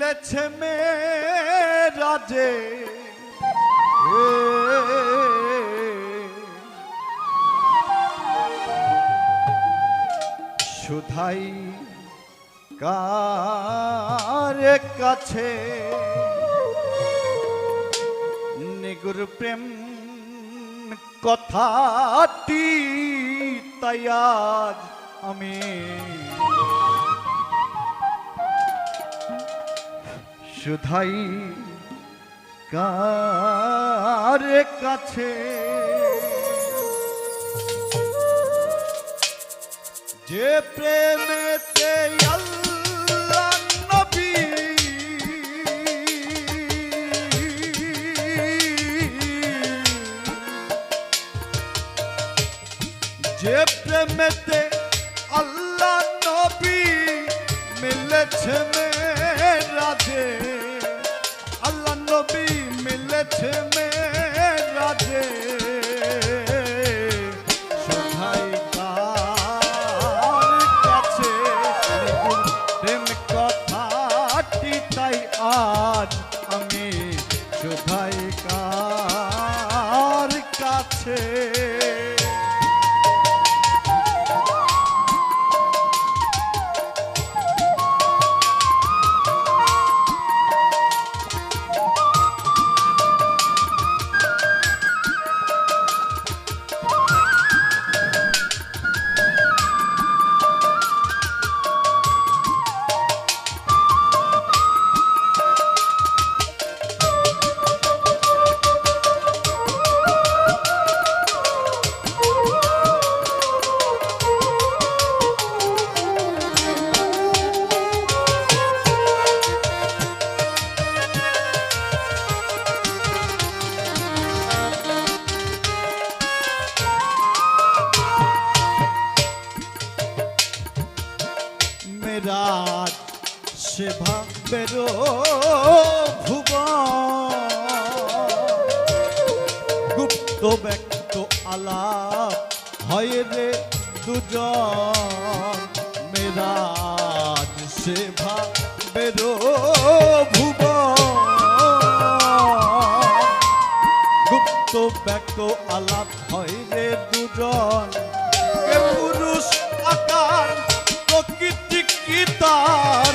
মিলেছে মেরাজে সুধাই কার কাছে নিগুর প্রেম কথাটি তাই আজ আমি সুধাই কার কাছে? যে প্রেমেতে আল্লাহ যে প্রেমেতে আল্লাহ নবী মিলেছে মেরাজে আল্লাহ নবী মিলেছে মে রাজে কাছে প্রেম কথাটি তাই আজ ভুব গুপ্ত ব্যক্ত আলাপ হয় রে দুজন। মেরাজ সেভা বেরো ভুব গুপ্ত ব্যক্ত আলাপ হয় রে দুজন। পুরুষ আকার, প্রকৃতি কি তার?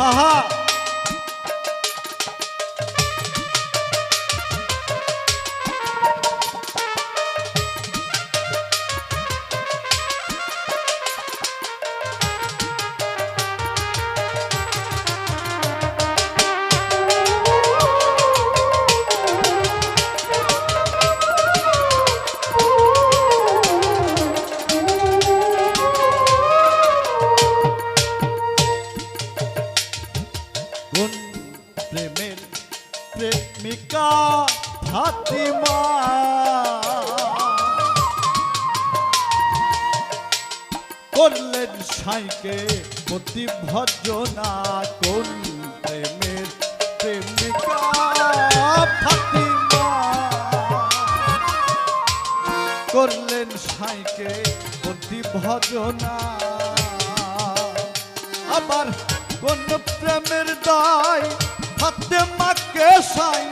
আহা কোন করলেন সাইকে প্রতি ভজনা কোন প্রেমের প্রেমিকা করলেন সাইকে প্রতি ভজনা আবার কোন প্রেমের দায় হাতে মাকে সাই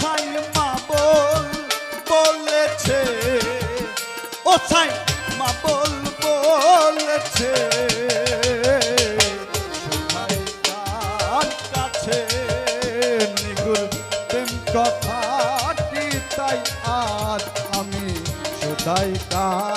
সাই মা বল বলেছে, ও মা বল বলেছে কাছে নিগুল প্রেম তাই আজ আমি সদাই কার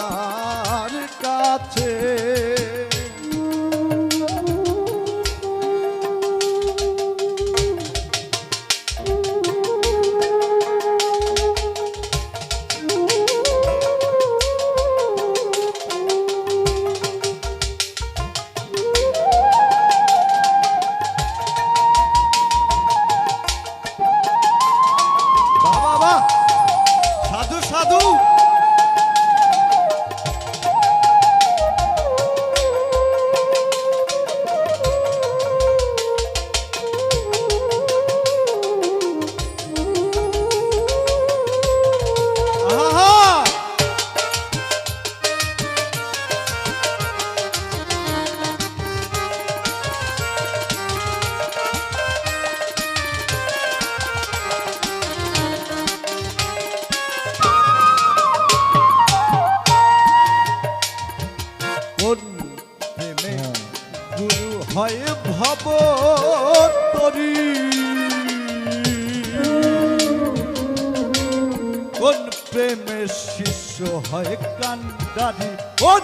হয় ভব তরি। কোন প্রেমে শিষ্য হয় কান্ডারি কোন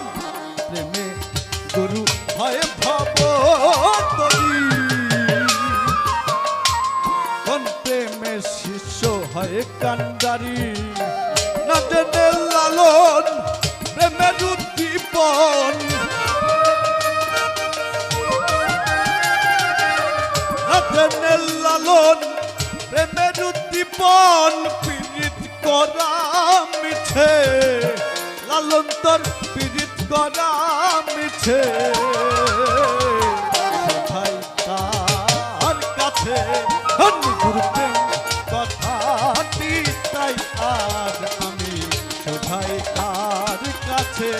প্রেমে গুরু হয় ভব তরি। কোন প্রেমে শিষ্য হয় কান্ডারি উদ্দীপন পীড়িত করা মিছে, লালন তোর পীড়িত করা মিছে। ভাই তার কাছে কথাটি তাই আজ আমি শোধাই তার কাছে।